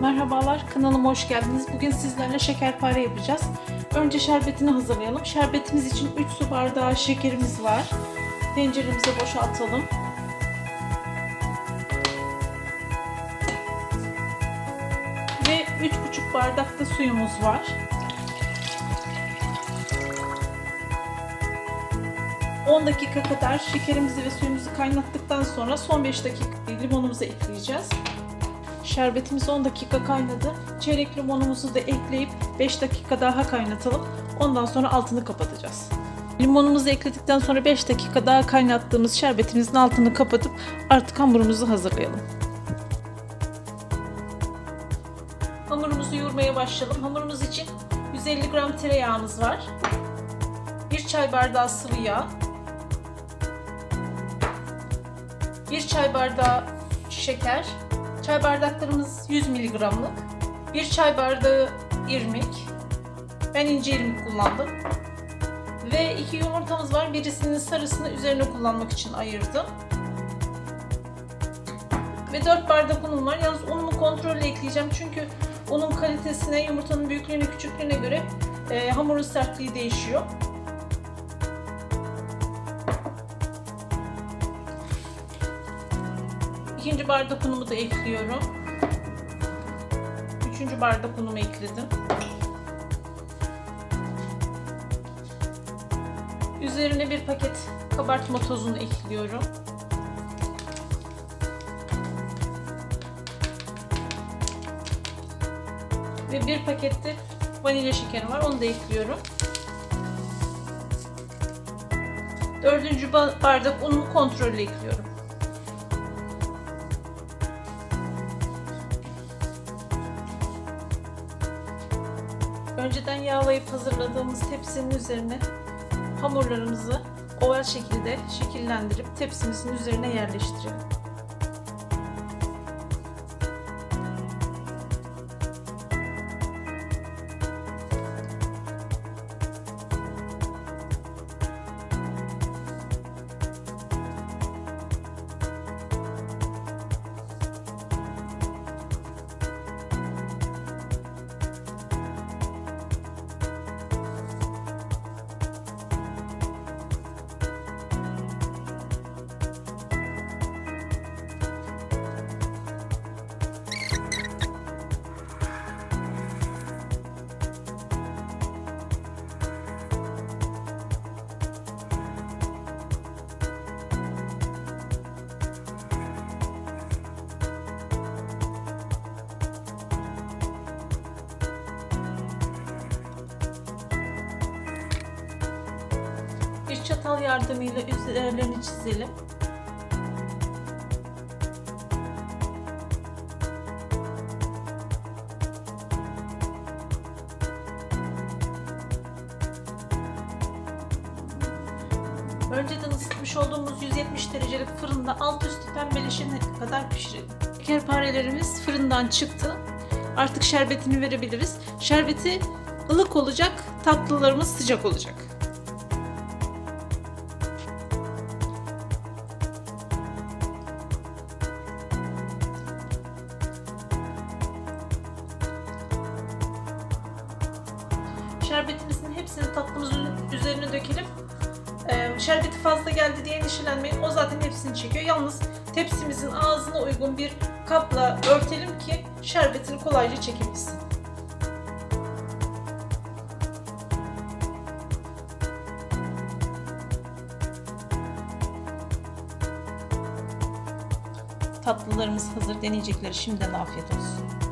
Merhabalar, kanalıma hoş geldiniz. Bugün sizlerle şekerpare yapacağız. Önce şerbetini hazırlayalım. Şerbetimiz için 3 su bardağı şekerimiz var. Tenceremize boşaltalım. Ve 3,5 bardak da suyumuz var. ...10 dakika kadar şekerimizi ve suyumuzu kaynattıktan sonra son 5 dakika limonumuzu ekleyeceğiz. Şerbetimiz 10 dakika kaynadı. Çeyrek limonumuzu da ekleyip 5 dakika daha kaynatalım. Ondan sonra altını kapatacağız. Limonumuzu ekledikten sonra 5 dakika daha kaynattığımız şerbetimizin altını kapatıp artık hamurumuzu hazırlayalım. Hamurumuzu yoğurmaya başlayalım. Hamurumuz için 150 gram tereyağımız var. 1 çay bardağı sıvı yağ. 1 çay bardağı şeker. Çay bardaklarımız 100 miligramlık. 1 çay bardağı irmik. Ben ince irmik kullandım. Ve iki yumurtamız var. Birisinin sarısını üzerine kullanmak için ayırdım. Ve 4 bardak unum var. Yalnız unumu kontrolle ekleyeceğim. Çünkü unun kalitesine, yumurtanın büyüklüğüne, küçüklüğüne göre e, hamurun sertliği değişiyor. İkinci bardak unumu da ekliyorum. Üçüncü bardak unumu ekledim. Üzerine bir paket kabartma tozunu ekliyorum. Ve bir pakette vanilya şekerim var. Onu da ekliyorum. Dördüncü bardak unumu kontrollü ekliyorum. Önceden yağlayıp hazırladığımız tepsinin üzerine hamurlarımızı oval şekilde şekillendirip tepsimizin üzerine yerleştirelim. Çatal yardımıyla üzerlerini çizelim. Önceden ısıtmış olduğumuz 170 derecelik fırında alt üstü pembeleşene kadar pişirelim. Şekerparelerimiz fırından çıktı. Artık şerbetini verebiliriz. Şerbeti ılık olacak, tatlılarımız sıcak olacak. Şerbetimizin hepsini tatlımızın üzerine dökelim. Ee, şerbeti fazla geldi diye endişelenmeyin. O zaten hepsini çekiyor. Yalnız tepsimizin ağzına uygun bir kapla örtelim ki şerbetini kolayca çekebilsin. Tatlılarımız hazır. Deneyecekleri şimdiden afiyet olsun.